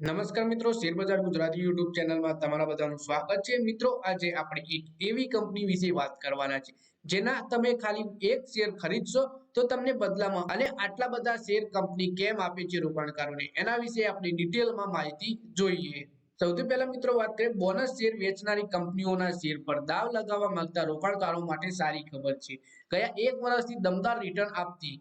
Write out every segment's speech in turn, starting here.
નમસ્કાર મિત્રો, શેરબજાર ગુજરાતી યુટ્યુબ ચેનલમાં તમારા બધાનું સ્વાગત છે. મિત્રો, આજે આપણે એક એવી કંપની વિશે વાત કરવાના છે, જેના તમે ખાલી એક શેર ખરીદશો તો તમને બદલામાં અને આટલા બધા શેર કંપની કેમ આપે છે રોકાણકારોને, એના વિશે આપણે ડિટેલમાં માહિતી જોઈએ. સૌથી પહેલા મિત્રો વાત કરીએ, બોનસ શેર વેચનારી કંપનીઓના શેર પર દાવ લગાવવા માંગતા રોકાણકારો માટે સારી ખબર છે. ગયા એક વર્ષથી દમદાર રિટર્ન આપતી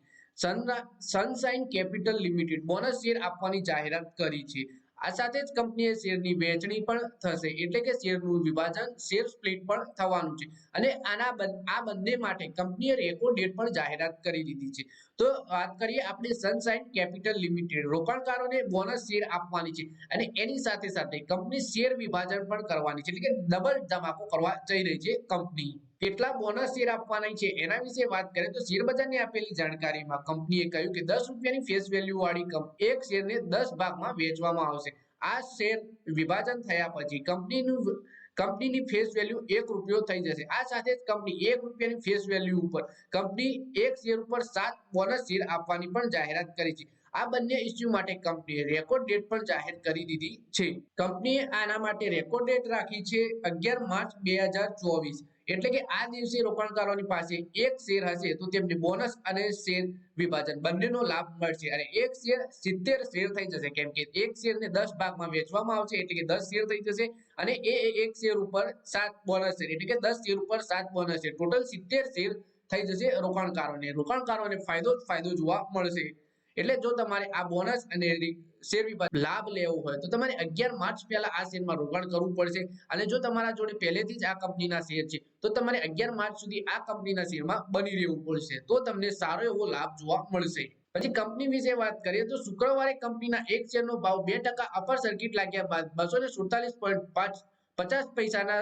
Sunshine Capital Limited bonus share આપવાની જાહેરાત કરી છે. આ સાથે જ કંપનીએ શેરની વહેંચણી પણ થશે. એટલે કે શેરનું વિભાજન, શેર સ્પ્લિટ પણ થવાનું છે. અને આના આ બંને માટે કંપનીએ રેકોર્ડ ડેટ પણ જાહેરાત કરી દીધી છે. તો વાત કરીએ આપણે સનસાઇન કેપિટલ લિમિટેડ રોકાણકારોને બોનસ શેર આપવાની છે. અને એની સાથે સાથે કંપની શેર વિભાજન પણ કરવાની છે. એટલે કે ડબલ ધમાકો કરવા જઈ રહી છે કંપની. કેટલા બોનસ શેર આપવાના છે? એના વિશે વાત કરીએ તો શેર આપેલી જાણકારીમાં કંપનીએ કહ્યું કે દસ રૂપિયાની ફેસ વેલ્યુ વાળી એક શેરને દસ ભાગમાં વેચવામાં આવશે. આ શેર વિભાજન થયા પછી કંપનીનું કંપનીની ફેસ વેલ્યુ એક રૂપિયો થઈ જશે. આ સાથે જ કંપની એક રૂપિયાની ફેસ વેલ્યુ ઉપર કંપની એક શેર ઉપર સાત બોનસ શેર આપવાની પણ જાહેરાત કરી છે. આ બંને ઇસ્યુ માટે કંપનીએ રેકોર્ડ ડેટ પણ જાહેર કરી દીધી છે. કંપનીએ આના માટે રેકોર્ડ ડેટ રાખી છે અગિયાર માર્ચ બે એટલે કે આ દિવસે રોકાણકારોની પાસે એક શેર હશે તો તેમને બોનસ અને શેર વિભાજન બંનેનો લાભ મળશે અને એક શેર સિત્તેર શેર થઈ જશે. કેમ કે એક શેરને દસ ભાગમાં વેચવામાં આવશે એટલે કે દસ શેર થઈ જશે અને એ એક શેર ઉપર સાત બોનસ શેર એટલે કે દસ શેર ઉપર સાત બોનસ શેર ટોટલ સિત્તેર શેર થઈ જશે રોકાણકારોને. રોકાણકારોને ફાયદો જ ફાયદો જોવા મળશે. એટલે જો તમારે આ બોનસ અને શેર વિભાગ લાભ લેવો હોય તો તમારે અગિયાર માર્ચ પહેલા આ શેરમાં રોકાણ કરવું પડશે. અને જો તમારા જોડે પહેલેથી જ આ કંપનીના શેર છે, તો તમારે અગિયાર માર્ચ સુધી આ કંપનીના શેરમાં બની રહેવું પડશે. તો તમને સારો એવો લાભ જોવા મળશે. પછી કંપની વિશે વાત કરીએ તો શુક્રવારે કંપનીના એક શેરનો ભાવ બે ટકા અપર સર્કિટ લાગ્યા બાદ બસો સુડતાલીસ પોઈન્ટ પાંચ પચાસ પૈસાના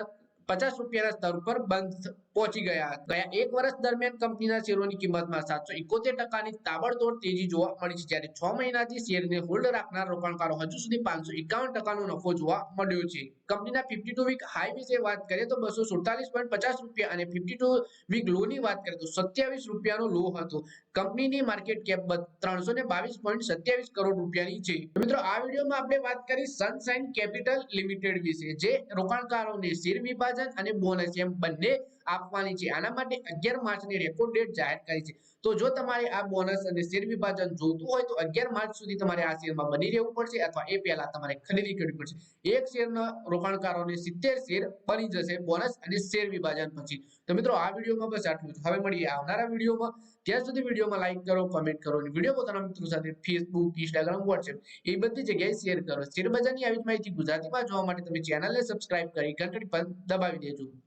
પચાસ રૂપિયાના સ્તર ઉપર બંધ પહોંચી ગયા. ગયા એક વર્ષ દરમિયાન કંપનીના શેરોની કિંમતમાં સાતસો ઇકોતેર ટકાની તાબડતોડ તેજી જોવા મળી છે, જ્યારે છ મહિનાથી શેરને હોલ્ડ રાખનાર રોકાણકારો હજુ સુધી પાંચસો એકાવન ટકાનો નફો જોવા મળ્યો છે. કંપનીના ફિફ્ટી ટુ વીક હાઈ વિશે વાત કરીએ તો બસો સુડતાલીસ પોઈન્ટ પચાસ રૂપિયા અને ફિફ્ટી ટુ વીક લો ની વાત કરીએ તો સત્યાવીસ રૂપિયાનો લો હતો. કંપનીની માર્કેટ કેપ ત્રણસો ને બાવીસ પોઈન્ટ સત્યાવીસ કરોડ રૂપિયાની છે. મિત્રો, આ વિડીયોમાં આપણે વાત કરી સનસાઇન કેપિટલ લિમિટેડ વિશે, જે રોકાણકારોને શેર વિભાજન અને બોનસ એમ બંને આપવાની છે. આના માટે અગિયાર માર્ચની રેકોર્ડ ડેટ જાહેર કરી છે. તો જો તમારે આ બોનસ અને શેર વિભાજન જોતું હોય તો અગિયાર માર્ચ સુધી તમારે આ શેરમાં બની રહેવું પડશે અથવા એ પહેલા તમારે ખરીદી કરવી પડશે. એક શેરના રોકાણકારોને સિત્તેર શેર બની જશે બોનસ અને શેર વિભાજન પછી. તો મિત્રો આ વિડીયોમાં બસ આટલું જ. હવે મળીએ આવનારા વિડીયોમાં. ત્યાં સુધી વિડીયોમાં લાઈક કરો કમેન્ટ કરો અને વીડિયો પોતાના મિત્રો સાથે ફેસબુક ઇન્સ્ટાગ્રામ વોટ્સએપ એ બધી જગ્યાએ શેર કરો. શેર બજારની આવી માહિતી ગુજરાતીમાં જોવા માટે તમે ચેનલને સબસ્ક્રાઇબ કરી ઘંટડી પર દબાવી દેજો.